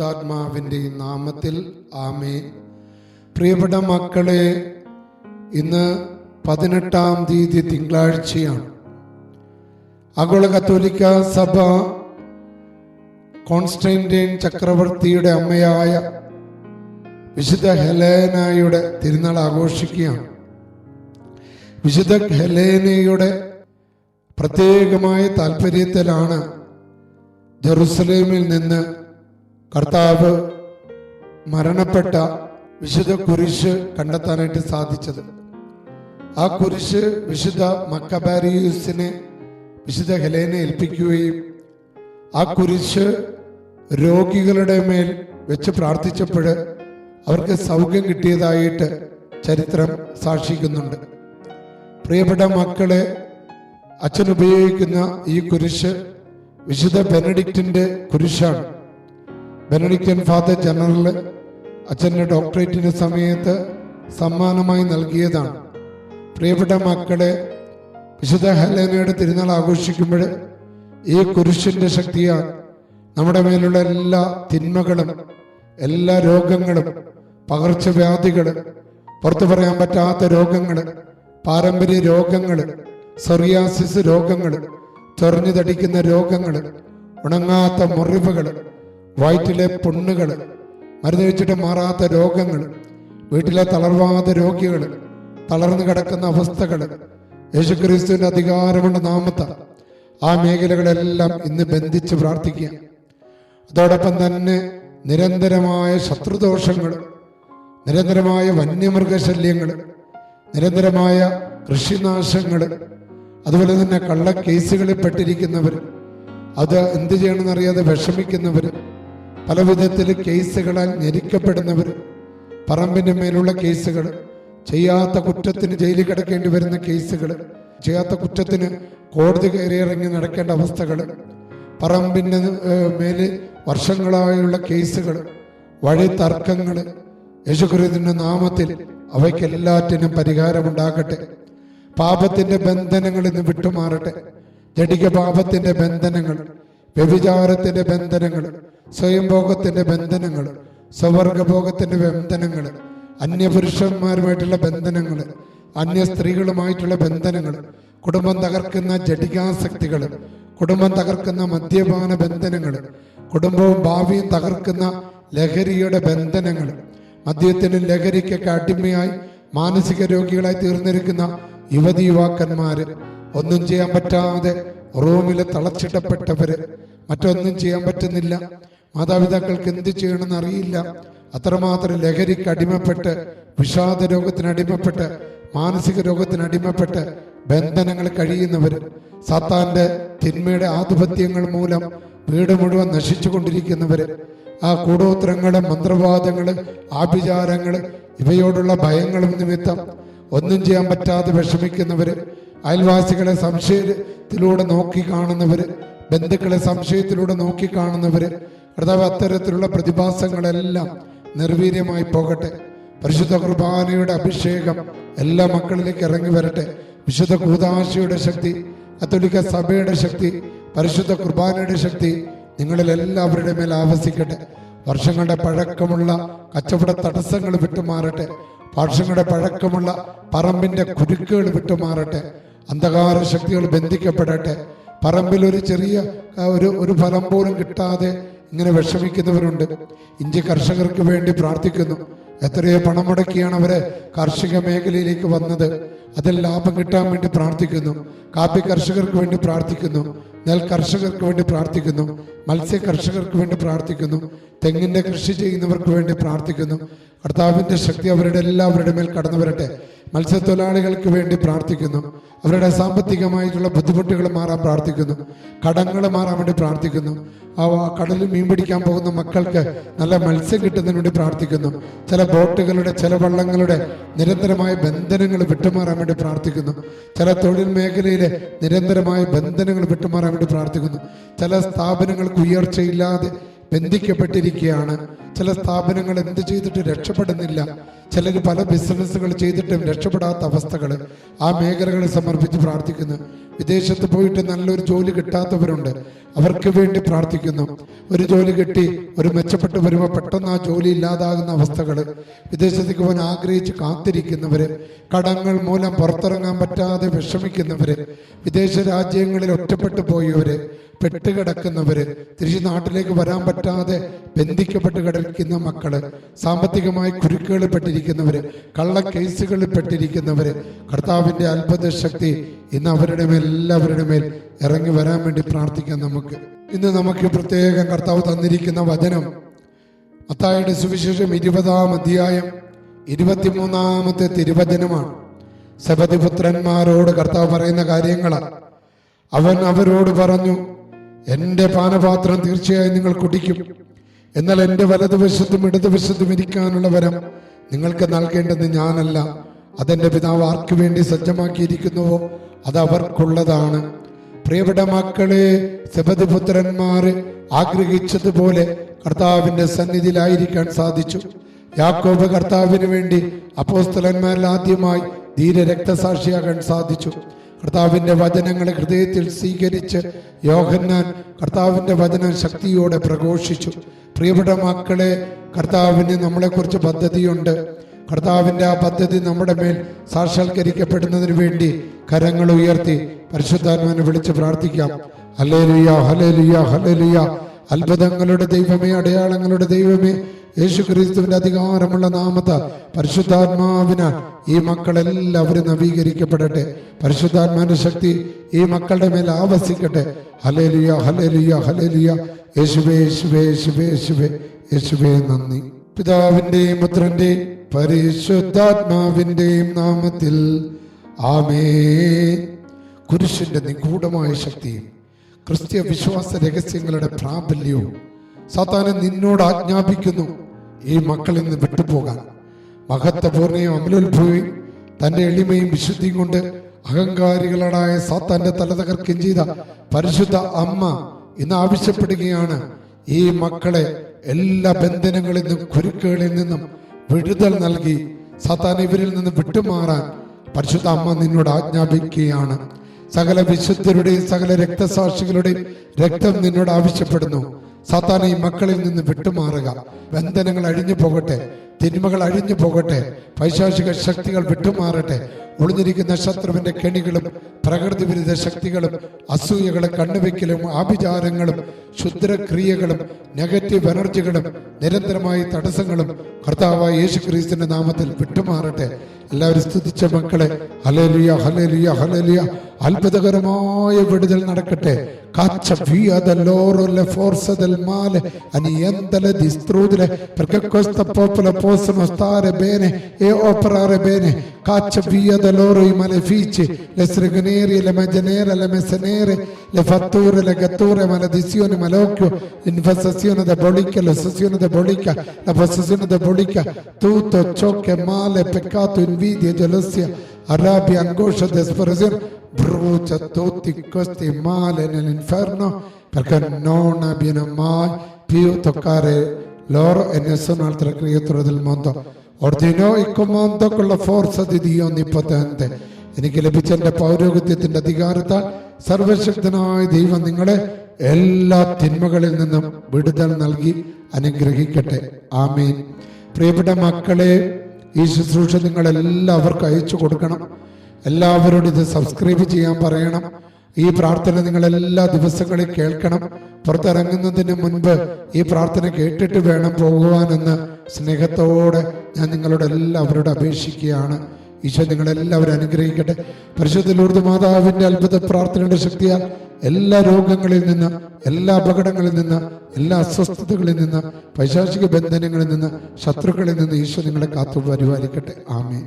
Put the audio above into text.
പരിശുദ്ധാത്മാവിന്റെ നാമത്തിൽ ആമേ പ്രിയപ്പെട്ട മക്കളെ ഇന്ന് പതിനെട്ടാം തീയതി തിങ്കളാഴ്ചയാണ്. ആഗോള കത്തോലിക്ക സഭ കോൺസ്റ്റൈന്റൈൻ ചക്രവർത്തിയുടെ അമ്മയായ വിശുദ്ധ ഹെലേനയുടെ തിരുനാൾ ആഘോഷിക്കുകയാണ്. വിശുദ്ധ ഹെലേനയുടെ പ്രത്യേകമായ താല്പര്യത്തിലാണ് ജെറുസലേമിൽ നിന്ന് കർത്താവ് മരണപ്പെട്ട വിശുദ്ധ കുരിശ് കണ്ടെത്താനായിട്ട് സാധിച്ചത്. ആ കുരിശ് വിശുദ്ധ മക്കബാരിയൂസിനെ വിശുദ്ധ ഹെലേനെ ഏൽപ്പിക്കുകയും ആ കുരിശ് രോഗികളുടെ മേൽ വെച്ച് പ്രാർത്ഥിച്ചപ്പോൾ അവർക്ക് സൗഖ്യം കിട്ടിയതായിട്ട് ചരിത്രം സാക്ഷിക്കുന്നുണ്ട്. പ്രിയപ്പെട്ട മക്കളെ അച്ഛൻ ഉപയോഗിക്കുന്ന ഈ കുരിശ് വിശുദ്ധ ബെനഡിക്റ്റിന്റെ കുരിശാണ്. ബെനഡിക്റ്റൻ ഫാദർ ജനറൽ അച്ഛന്റെ ഡോക്ടറേറ്റിന്റെ സമയത്ത് സമ്മാനമായി നൽകിയതാണ്. പ്രിയപ്പെട്ട മക്കളെ വിശുദ്ധ ഹെലേനയുടെ തിരുനാൾ ആഘോഷിക്കുമ്പോൾ ഈ കുരിശിന്റെ ശക്തിയാൽ നമ്മുടെ മേലുള്ള എല്ലാ തിന്മകളും എല്ലാ രോഗങ്ങളും പകർച്ചവ്യാധികൾ പുറത്തു പറയാൻ പറ്റാത്ത രോഗങ്ങൾ പാരമ്പര്യ രോഗങ്ങൾ സൊറിയാസിസ് രോഗങ്ങൾ ചൊറിഞ്ഞു തടിക്കുന്ന രോഗങ്ങൾ ഉണങ്ങാത്ത മുറിവുകൾ വയറ്റിലെ പുണ്ണുകൾ മരുന്ന് വെച്ചിട്ട് മാറാത്ത രോഗങ്ങൾ വീട്ടിലെ തളർവാത രോഗികൾ തളർന്നു കിടക്കുന്ന അവസ്ഥകൾ യേശുക്രിസ്തുവിന്റെ അധികാരമുള്ള നാമത്ത ആ മേഖലകളെല്ലാം ഇന്ന് ബന്ധിച്ച് പ്രാർത്ഥിക്കുക. അതോടൊപ്പം തന്നെ നിരന്തരമായ ശത്രുദോഷങ്ങൾ നിരന്തരമായ വന്യമൃഗശല്യങ്ങൾ നിരന്തരമായ കൃഷിനാശങ്ങൾ അതുപോലെ തന്നെ കള്ള കേസുകളിൽ പെട്ടിരിക്കുന്നവർ അത് എന്ത് ചെയ്യണമെന്നറിയാതെ വിഷമിക്കുന്നവർ പല വിധത്തിൽ കേസുകളാൽ ഞെരിക്കപ്പെടുന്നവർ പറമ്പിന്റെ മേലുള്ള കേസുകൾ ചെയ്യാത്ത കുറ്റത്തിന് ജയിലിൽ കിടക്കേണ്ടി വരുന്ന കേസുകൾ ചെയ്യാത്ത കുറ്റത്തിന് കോടതി കയറിയിറങ്ങി നടക്കേണ്ട അവസ്ഥകൾ പറമ്പിന്റെ മേൽ വർഷങ്ങളായുള്ള കേസുകൾ വഴി തർക്കങ്ങൾ യേശുക്രിസ്തുവിന്റെ നാമത്തിൽ അവയ്ക്കെല്ലാറ്റിനും പരിഹാരമുണ്ടാകട്ടെ. പാപത്തിന്റെ ബന്ധനങ്ങളിൽ നിന്ന് വിട്ടുമാറട്ടെ. ജടിക പാപത്തിന്റെ ബന്ധനങ്ങൾ വ്യഭിചാരത്തിന്റെ ബന്ധനങ്ങൾ സ്വയംഭോഗത്തിന്റെ ബന്ധനങ്ങൾ സ്വവർഗഭോഗത്തിന്റെ ബന്ധനങ്ങൾ അന്യപുരുഷന്മാരുമായിട്ടുള്ള ബന്ധനങ്ങൾ അന്യ സ്ത്രീകളുമായിട്ടുള്ള ബന്ധനങ്ങൾ കുടുംബം തകർക്കുന്ന ജഡികാസക്തികൾ കുടുംബം തകർക്കുന്ന മദ്യപാന ബന്ധനങ്ങൾ കുടുംബവും ഭാവിയും തകർക്കുന്ന ലഹരിയുടെ ബന്ധനങ്ങൾ മദ്യത്തിനും ലഹരിക്കൊക്കെ അടിമയായി മാനസിക രോഗികളായി തീർന്നിരിക്കുന്ന യുവതി യുവാക്കന്മാർ ഒന്നും ചെയ്യാൻ പറ്റാതെ റൂമിൽ തളച്ചിടപ്പെട്ടവര്. മറ്റൊന്നും ചെയ്യാൻ പറ്റുന്നില്ല. മാതാപിതാക്കൾക്ക് എന്ത് ചെയ്യണമെന്ന് അറിയില്ല. അത്രമാത്രം ലഹരിക്ക് അടിമപ്പെട്ട് വിഷാദ രോഗത്തിന് അടിമപ്പെട്ട് മാനസിക രോഗത്തിന് അടിമപ്പെട്ട് ബന്ധനങ്ങൾ കഴിയുന്നവർ സത്താന്റെ തിന്മയുടെ ആധിപത്യങ്ങൾ മൂലം വീട് മുഴുവൻ നശിച്ചുകൊണ്ടിരിക്കുന്നവര്. ആ കൂടോത്രങ്ങൾ മന്ത്രവാദങ്ങൾ ആഭിചാരങ്ങൾ ഇവയോടുള്ള ഭയങ്ങളും നിമിത്തം ഒന്നും ചെയ്യാൻ പറ്റാതെ വിഷമിക്കുന്നവര്. അയൽവാസികളെ സംശയത്തിലൂടെ നോക്കി കാണുന്നവര് ബന്ധുക്കളെ സംശയത്തിലൂടെ നോക്കി കാണുന്നവര് കർത്താവ് അത്തരത്തിലുള്ള പ്രതിഭാസങ്ങളെല്ലാം നിർവീര്യമായി പോകട്ടെ. പരിശുദ്ധ കുർബാനയുടെ അഭിഷേകം എല്ലാ മക്കളിലേക്ക് ഇറങ്ങി വരട്ടെ. വിശുദ്ധ കൂതാശയുടെ ശക്തി കത്തോലിക്ക സഭയുടെ ശക്തി പരിശുദ്ധ കുർബാനയുടെ ശക്തി നിങ്ങളിൽ എല്ലാവരുടെ മേൽ ആവസിക്കട്ടെ. വർഷങ്ങളുടെ പഴക്കമുള്ള കച്ചവട തടസ്സങ്ങൾ വിട്ടുമാറട്ടെ. വർഷങ്ങളുടെ പഴക്കമുള്ള പറമ്പിന്റെ കുരുക്കുകൾ വിട്ടുമാറട്ടെ. അന്ധകാര ശക്തികൾ ബന്ധിക്കപ്പെടട്ടെ. പറമ്പിൽ ഒരു ചെറിയ ഒരു ഒരു ഫലം പോലും കിട്ടാതെ ഇങ്ങനെ വിഷമിക്കുന്നവരുണ്ട്. ഇഞ്ചി കർഷകർക്ക് വേണ്ടി പ്രാർത്ഥിക്കുന്നു. എത്രയോ പണം മുടക്കിയാണ് അവരെ കാർഷിക മേഖലയിലേക്ക് വന്നത്. അതിൽ ലാഭം കിട്ടാൻ വേണ്ടി പ്രാർത്ഥിക്കുന്നു. കാപ്പി കർഷകർക്ക് വേണ്ടി പ്രാർത്ഥിക്കുന്നു. നെൽ കർഷകർക്ക് വേണ്ടി പ്രാർത്ഥിക്കുന്നു. മത്സ്യ കർഷകർക്ക് വേണ്ടി പ്രാർത്ഥിക്കുന്നു. തെങ്ങിന്റെ കൃഷി ചെയ്യുന്നവർക്ക് വേണ്ടി പ്രാർത്ഥിക്കുന്നു. കർത്താവിന്റെ ശക്തി അവരുടെ എല്ലാവരുടെ മേൽ കടന്നു വരട്ടെ. മത്സ്യത്തൊഴിലാളികൾക്ക് വേണ്ടി പ്രാർത്ഥിക്കുന്നു. അവരുടെ സാമ്പത്തികമായിട്ടുള്ള ബുദ്ധിമുട്ടുകൾ മാറാൻ പ്രാർത്ഥിക്കുന്നു. കടങ്ങൾ മാറാൻ വേണ്ടി പ്രാർത്ഥിക്കുന്നു. ആ കടലിൽ മീൻ പിടിക്കാൻ പോകുന്ന മക്കൾക്ക് നല്ല മത്സ്യം കിട്ടുന്നതിന് വേണ്ടി പ്രാർത്ഥിക്കുന്നു. ചില ബോട്ടുകളുടെ ചില വള്ളങ്ങളുടെ നിരന്തരമായ ബന്ധനങ്ങൾ വിട്ടുമാറാൻ വേണ്ടി പ്രാർത്ഥിക്കുന്നു. ചില തൊഴിൽ മേഖലയിലെ നിരന്തരമായ ബന്ധനങ്ങൾ വിട്ടുമാറാൻ വേണ്ടി പ്രാർത്ഥിക്കുന്നു. ചില സ്ഥാപനങ്ങൾക്ക് ഉയർച്ചയില്ലാതെ ബന്ധിക്കപ്പെട്ടിരിക്കുകയാണ്. ചില സ്ഥാപനങ്ങൾ എന്ത് ചെയ്തിട്ട് രക്ഷപ്പെടുന്നില്ല. ചിലർ പല ബിസിനസ്സുകൾ ചെയ്തിട്ടും രക്ഷപ്പെടാത്ത അവസ്ഥകൾ ആ മേഖലകളെ സമർപ്പിച്ച് പ്രാർത്ഥിക്കുന്നു. വിദേശത്ത് പോയിട്ട് നല്ലൊരു ജോലി കിട്ടാത്തവരുണ്ട്. അവർക്ക് വേണ്ടി പ്രാർത്ഥിക്കുന്നു. ഒരു ജോലി കിട്ടി ഒരു മെച്ചപ്പെട്ട് വരുമ്പോൾ പെട്ടെന്ന് ആ ജോലി ഇല്ലാതാകുന്ന അവസ്ഥകൾ വിദേശത്തേക്ക് പോകാൻ ആഗ്രഹിച്ച് കാത്തിരിക്കുന്നവര് കടങ്ങൾ മൂലം പുറത്തിറങ്ങാൻ പറ്റാതെ വിഷമിക്കുന്നവര് വിദേശ രാജ്യങ്ങളിൽ ഒറ്റപ്പെട്ടു പോയവര് പെട്ടുകിടക്കുന്നവര് തിരിച്ച് നാട്ടിലേക്ക് വരാൻ പറ്റാതെ ബന്ധിക്കപ്പെട്ട് കിടക്കുന്ന മക്കൾ സാമ്പത്തികമായി കുരുക്കുകളിൽ പെട്ടിരിക്കുന്നവര് കള്ള കേസുകളിൽ പെട്ടിരിക്കുന്നവര് കർത്താവിന്റെ അത്ഭുത ശക്തി ഇന്ന് അവരുടെ മേൽ എല്ലാവരുടെ മേൽ ഇറങ്ങി വരാൻ വേണ്ടി പ്രാർത്ഥിക്കാം നമുക്ക്. ഇന്ന് നമുക്ക് പ്രത്യേകം കർത്താവ് തന്നിരിക്കുന്ന വചനം അത്തായുടെ സുവിശേഷം ഇരുപതാം അധ്യായം ഇരുപത്തിമൂന്നാമത്തെ തിരുവചനമാണ്. സബതിപുത്രന്മാരോട് കർത്താവ് പറയുന്ന കാര്യങ്ങളാണ് അവൻ അവരോട് പറഞ്ഞു എന്റെ പാനപാത്രം തീർച്ചയായും നിങ്ങൾ കുടിക്കും. എന്നാൽ എന്റെ വലതുവശത്തും ഇടതുവശത്തും ഇരിക്കാനുള്ള വരം നിങ്ങൾക്ക് നൽകേണ്ടത് ഞാനല്ല. അതെന്റെ പിതാവ് ആർക്കു വേണ്ടി സജ്ജമാക്കിയിരിക്കുന്നുവോ അത് അവർക്കുള്ളതാണ്. പ്രിയപ്പെട്ട മക്കളെ സബതിപുത്രന്മാര് ആഗ്രഹിച്ചതുപോലെ കർത്താവിന്റെ സന്നിധിയിലായിരിക്കാൻ സാധിച്ചു. യാക്കോബ് കർത്താവിന് വേണ്ടി അപ്പോസ്തലന്മാരിൽ ആദ്യമായി ധീര രക്തസാക്ഷിയാകാൻ സാധിച്ചു. കർത്താവിന്റെ വചനങ്ങളെ ഹൃദയത്തിൽ സ്വീകരിച്ച് യോഹന്നാൻ കർത്താവിന്റെ വചനം ശക്തിയോടെ പ്രഘോഷിച്ചു. പ്രിയപ്പെട്ട മക്കളെ കർത്താവിന് നമ്മളെക്കുറിച്ച് പദ്ധതിയുണ്ട്. കർത്താവിന്റെ ആ പദ്ധതി നമ്മുടെ മേൽ സാക്ഷാത്കരിക്കപ്പെടുന്നതിന് വേണ്ടി കരങ്ങൾ ഉയർത്തി പരിശുദ്ധാത്മാവിനെ വിളിച്ച് പ്രാർത്ഥിക്കാം. ഹലേലുയ ഹലേലുയ ഹലേലുയ അത്ഭുതങ്ങളുടെ ദൈവമേ അടയാളങ്ങളുടെ ദൈവമേ യേശു ക്രിസ്തുവിന്റെ അധികാരമുള്ള നാമത്ത പരിശുദ്ധാത്മാവിന് ഈ മക്കളെല്ലാവരും നവീകരിക്കപ്പെടട്ടെ. പരിശുദ്ധാത്മാവിന്റെ ശക്തി ഈ മക്കളുടെ മേൽ ആവസിക്കട്ടെ. ഹലേലിയ ഹലേലിയ ഹലേലിയ യേശുവേ യേശുവേ യേശുവേ യേശുവേ. യേശുവേ നന്ദി. പിതാവിന്റെയും പുത്രന്റെയും പരിശുദ്ധാത്മാവിന്റെയും നാമത്തിൽ ആമേ കുരിശിന്റെ നിഗൂഢമായ ശക്തിയും ക്രിസ്ത്യ വിശ്വാസ രഹസ്യങ്ങളുടെ പ്രാബല്യവും സാത്താനെ നിന്നോട് ആജ്ഞാപിക്കുന്നു. ഈ മക്കളിൽ നിന്ന് വിട്ടുപോകാൻ. മഹത്വപൂർണയും അമലോത്ഭവയും തന്റെ എളിമയും വിശുദ്ധിയും കൊണ്ട് അഹങ്കാരികളായ സാത്താന്റെ തല തകർക്കുകയും ചെയ്ത പരിശുദ്ധ അമ്മ ഇന്ന് ആവശ്യപ്പെടുകയാണ്. ഈ മക്കളെ എല്ലാ ബന്ധനങ്ങളിൽ നിന്നും കുരുക്കുകളിൽ നിന്നും വിടുതൽ നൽകി സാത്താൻ ഇവരിൽ നിന്ന് വിട്ടുമാറാൻ പരിശുദ്ധ അമ്മ നിന്നോട് ആജ്ഞാപിക്കുകയാണ്. സകല വിശുദ്ധരുടെയും സകല രക്തസാക്ഷികളുടെയും രക്തം നിന്നോട് ആവശ്യപ്പെടുന്നു. സാത്താൻ ഈ മക്കളിൽ നിന്ന് വിട്ടുമാറുക. ബന്ധനങ്ങൾ അഴിഞ്ഞു പോകട്ടെ തിന്മകൾ അഴിഞ്ഞു പോകട്ടെ. പൈശാചിക ശക്തികൾ വിട്ടുമാറട്ടെ. ഒളിഞ്ഞിരിക്കുന്ന ശത്രുവിന്റെ കെണികളും പ്രകൃതി വിരുദ്ധ ശക്തികളും അസൂയകളും കണ്ണുവെക്കലും ആഭിചാരങ്ങളും ക്ഷുദ്രക്രിയകളും നെഗറ്റീവ് എനർജികളും നിരന്തരമായ തടസ്സങ്ങളും കർത്താവായ യേശു ക്രിസ്തുവിന്റെ നാമത്തിൽ വിട്ടുമാറട്ടെ. എല്ലാവരും സ്തുതിച്ച മക്കളെ ഹലേലിയ ഹലേലിയ ഹലേലിയ അത്ഭുതകരമായ വിടുതൽ നടക്കട്ടെ. കാച്ച loro le Male possono stare bene e operare bene. Caccia via da loro i malefici, le stregonerie, le magie nere, le messe nere, le fatture, le gatture, maledizioni, malocchio, l'infestazione diabolica, l'ossessione diabolica, la possessione diabolica, tutto ciò che è male, peccato, invidia, gelosia, rabbia, angoscia, disperazione, brucia tutti questi mali nell'inferno perché non abbiano mai più toccare loro e nessun'altra creatura del mondo. Ordinò il comando con la forza di Dio Onnipotente. എനിക്ക് ലഭിച്ച എന്റെ പൗരോഹിത്യത്തിന്റെ അധികാരത്താൽ സർവശക്തനായ ദൈവം നിങ്ങളെ എല്ലാ തിന്മകളിൽ നിന്നും വിടുതൽ നൽകി അനുഗ്രഹിക്കട്ടെ ആമീൻ പ്രിയപ്പെട്ട മക്കളെ ഈ ശുശ്രൂഷ നിങ്ങൾ എല്ലാവർക്കും അയച്ചു കൊടുക്കണം എല്ലാവരോടും ഇത് സബ്സ്ക്രൈബ് ചെയ്യാൻ പറയണം ഈ പ്രാർത്ഥന നിങ്ങൾ എല്ലാ ദിവസങ്ങളിൽ കേൾക്കണം. പുറത്തിറങ്ങുന്നതിന് മുൻപ് ഈ പ്രാർത്ഥന കേട്ടിട്ട് വേണം പോകുവാനെന്ന് സ്നേഹത്തോടെ ഞാൻ നിങ്ങളോട് എല്ലാവരോടും അപേക്ഷിക്കുകയാണ്. ഈശോ നിങ്ങളെല്ലാവരും അനുഗ്രഹിക്കട്ടെ. പരിശുദ്ധ ലൂർദ് മാതാവിന്റെ അത്ഭുത പ്രാർത്ഥനയുടെ ശക്തിയാൽ എല്ലാ രോഗങ്ങളിൽ നിന്ന് എല്ലാ അപകടങ്ങളിൽ നിന്ന് എല്ലാ അസ്വസ്ഥതകളിൽ നിന്ന് പൈശാചിക ബന്ധനങ്ങളിൽ നിന്ന് ശത്രുക്കളിൽ നിന്ന് ഈശോ നിങ്ങളെ കാത്തു പരിപാലിക്കട്ടെ ആമേ